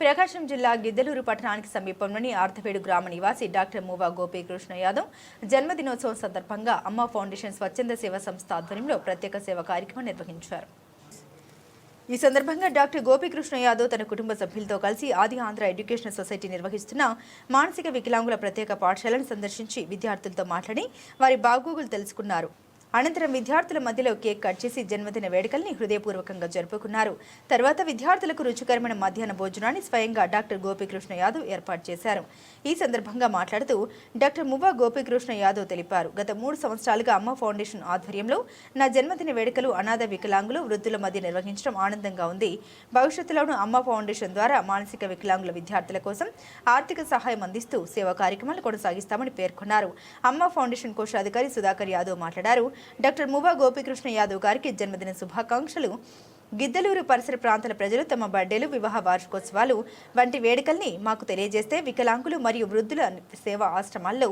ప్రకాశం జిల్లా గిద్దలూరు పట్టణానికి సమీపంలోని ఆర్థవేడు గ్రామ నివాసి డాక్టర్ మూవా గోపీకృష్ణ యాదవ్ జన్మదినోత్సవం సందర్భంగా అమ్మ ఫౌండేషన్ స్వచ్ఛంద సేవా సంస్థ ఆధ్వర్యంలో ప్రత్యేక సేవ కార్యక్రమం నిర్వహించారు. ఈ సందర్భంగా డాక్టర్ గోపీకృష్ణ యాదవ్ తన కుటుంబ సభ్యులతో కలిసి ఆది ఆంధ్ర ఎడ్యుకేషన్ సొసైటీ నిర్వహిస్తున్న మానసిక వికలాంగుల ప్రత్యేక పాఠశాలను సందర్శించి విద్యార్థులతో మాట్లాడి వారి బాగోగులు తెలుసుకున్నారు. అనంతరం విద్యార్థుల మధ్యలో కేక్ కట్ చేసి జన్మదిన వేడుకల్ని హృదయపూర్వకంగా జరుపుకున్నారు. తర్వాత విద్యార్థులకు రుచికరమైన మధ్యాహ్న భోజనాన్ని స్వయంగా డాక్టర్ గోపీకృష్ణ యాదవ్ ఏర్పాటు చేశారు. ఈ సందర్భంగా మాట్లాడుతూ డాక్టర్ మువ్వా గోపీకృష్ణ యాదవ్ తెలిపారు. గత మూడు సంవత్సరాలుగా అమ్మ ఫౌండేషన్ ఆధ్వర్యంలో నా జన్మదిన వేడుకలు అనాథ వికలాంగులు వృద్ధుల మధ్య నిర్వహించడం ఆనందంగా ఉంది. భవిష్యత్తులోనూ అమ్మ ఫౌండేషన్ ద్వారా మానసిక వికలాంగుల విద్యార్థుల కోసం ఆర్థిక సహాయం అందిస్తూ సేవా కార్యక్రమాలు కొనసాగిస్తామని పేర్కొన్నారు. అమ్మ ఫౌండేషన్ కోశాధికారి సుధాకర్ యాదవ్ మాట్లాడారు. డాక్టర్ ముబా గోపీకృష్ణ యాదవ్ గారికి జన్మదిన శుభాకాంక్షలు. గిద్దలూరు పరిసర ప్రాంతాల ప్రజలు తమ బర్త్డేలు వివాహ వార్షికోత్సవాలు వంటి వేడుకల్ని మాకు తెలియజేస్తే వికలాంగులు మరియు వృద్ధుల సేవ ఆశ్రమాల్లో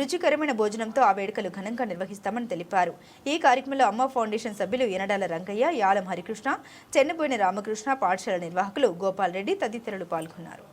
రుచికరమైన భోజనంతో ఆ వేడుకలు ఘనంగా నిర్వహిస్తామని తెలిపారు. ఈ కార్యక్రమంలో అమ్మ ఫౌండేషన్ సభ్యులు ఎనడాల రంగయ్య యాలం హరికృష్ణ చెన్నబోయిన రామకృష్ణ పాఠశాల నిర్వాహకులు గోపాల్ రెడ్డి తదితరులు పాల్గొన్నారు.